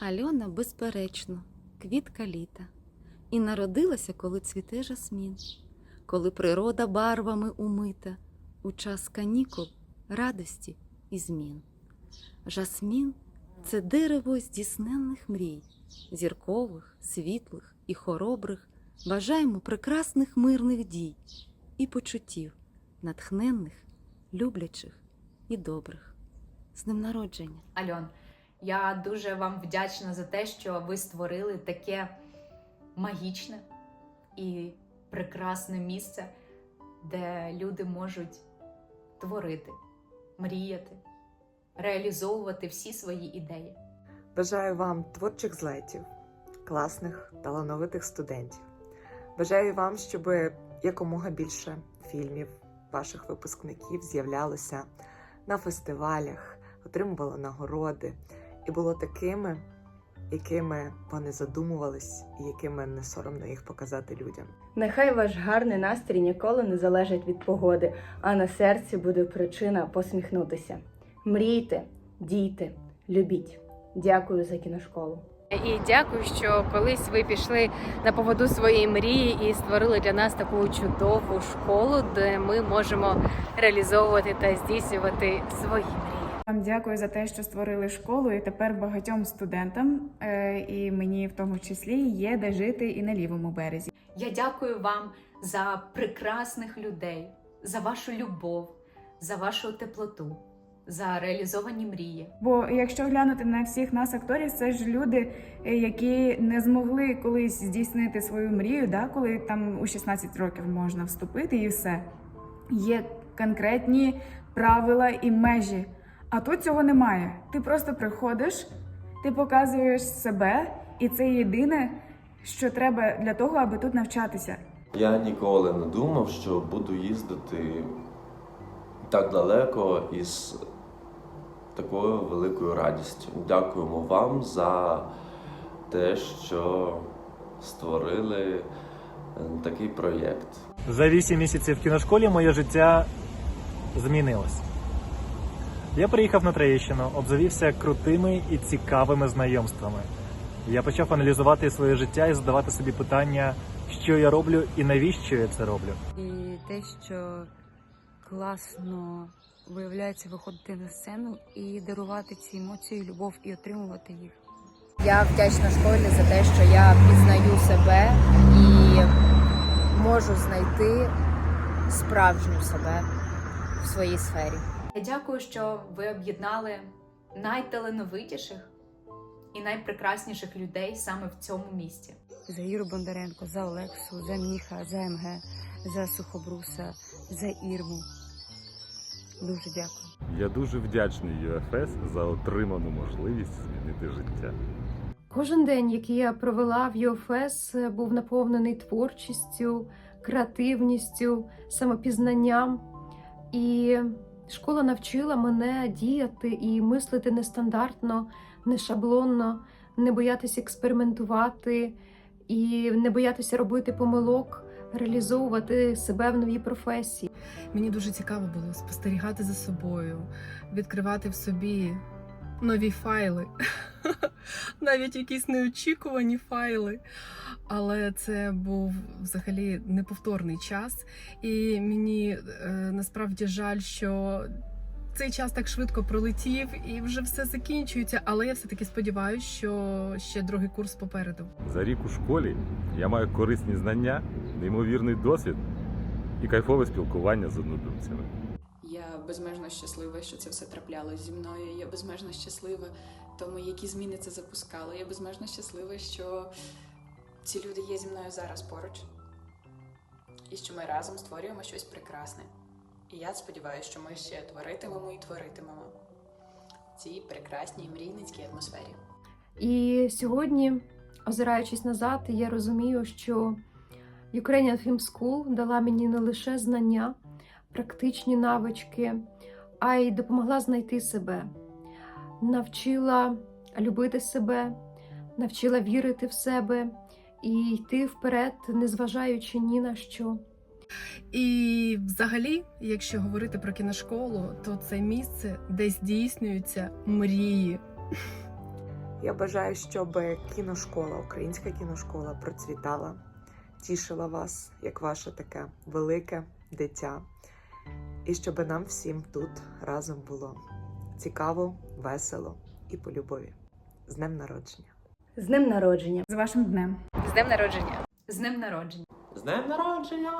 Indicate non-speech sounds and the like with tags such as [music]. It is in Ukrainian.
Альона, безперечно, квітка літа, і народилася, коли цвіте жасмін, коли природа барвами умита, у час канікул, радості і змін. Жасмін це дерево здійсненних мрій, зіркових, світлих і хоробрих, бажаємо прекрасних мирних дій і почуттів, натхненних, люблячих і добрих. З ним народження! Альон, я дуже вам вдячна за те, що ви створили таке магічне і прекрасне місце, де люди можуть творити, мріяти, реалізовувати всі свої ідеї. Бажаю вам творчих злетів, класних, талановитих студентів. Бажаю вам, щоб якомога більше фільмів ваших випускників з'являлося на фестивалях, отримувало нагороди і було такими, якими вони задумувались, і якими не соромно їх показати людям. Нехай ваш гарний настрій ніколи не залежить від погоди, а на серці буде причина посміхнутися. Мрійте, дійте, любіть. Дякую за кіношколу. І дякую, що колись ви пішли на поводу своєї мрії і створили для нас таку чудову школу, де ми можемо реалізовувати та здійснювати свої мрії. Вам дякую за те, що створили школу, і тепер багатьом студентам, е, і мені в тому числі є де жити і на лівому березі. Я дякую вам за прекрасних людей, за вашу любов, за вашу теплоту, за реалізовані мрії. Бо якщо глянути на всіх нас, акторів, це ж люди, е, які не змогли колись здійснити свою мрію, да, коли там у 16 років можна вступити і все. Є конкретні правила і межі. А тут цього немає. Ти просто приходиш, ти показуєш себе, і це єдине, що треба для того, аби тут навчатися. Я ніколи не думав, що буду їздити так далеко із такою великою радістю. Дякуємо вам за те, що створили е, такий проєкт. За вісім місяців в кіношколі моє життя змінилось. Я приїхав на Троєщину, обзавівся крутими і цікавими знайомствами. Я почав аналізувати своє життя і задавати собі питання, що я роблю і навіщо я це роблю. І те, що класно виявляється виходити на сцену і дарувати ці емоції, любов і отримувати їх. Я вдячна школі за те, що я пізнаю себе і можу знайти справжню себе в своїй сфері. Я дякую, що ви об'єднали найталановитіших і найпрекрасніших людей саме в цьому місті. За Іру Бондаренко, за Олексу, за Міха, за МГ, за Сухобруса, за Ірму. Дуже дякую. Я дуже вдячний ЮФС за отриману можливість змінити життя. Кожен день, який я провела в ЮФС, був наповнений творчістю, креативністю, самопізнанням. І школа навчила мене діяти і мислити нестандартно, не шаблонно, не боятися експериментувати і не боятися робити помилок, реалізовувати себе в новій професії. Мені дуже цікаво було спостерігати за собою, відкривати в собі нові файли, [laughs] навіть якісь неочікувані файли. Але це був взагалі неповторний час, і мені е, насправді жаль, що цей час так швидко пролетів і вже все закінчується. Але я все таки сподіваюся, що ще другий курс попереду. За рік у школі я маю корисні знання, неймовірний досвід і кайфове спілкування з однодумцями. Я безмежно щаслива, що це все траплялось зі мною. Я безмежно щаслива тому, які зміни це запускало. Я безмежно щаслива, що ці люди є зі мною зараз поруч, і що ми разом створюємо щось прекрасне. І я сподіваюся, що ми ще творитимемо і творитимемо в цій прекрасній мрійницькій атмосфері. І сьогодні, озираючись назад, я розумію, що Ukrainian Film School дала мені не лише знання, практичні навички, а й допомогла знайти себе, навчила любити себе, навчила вірити в себе і йти вперед, незважаючи ні на що. І взагалі, якщо говорити про кіношколу, то це місце, де здійснюються мрії. Я бажаю, щоб кіношкола, українська кіношкола процвітала, тішила вас, як ваше таке велике дитя. І щоб нам всім тут разом було цікаво, весело і по любові. З днем народження! З днем народження! З вашим днем! З днем народження! З днем народження! З днем народження!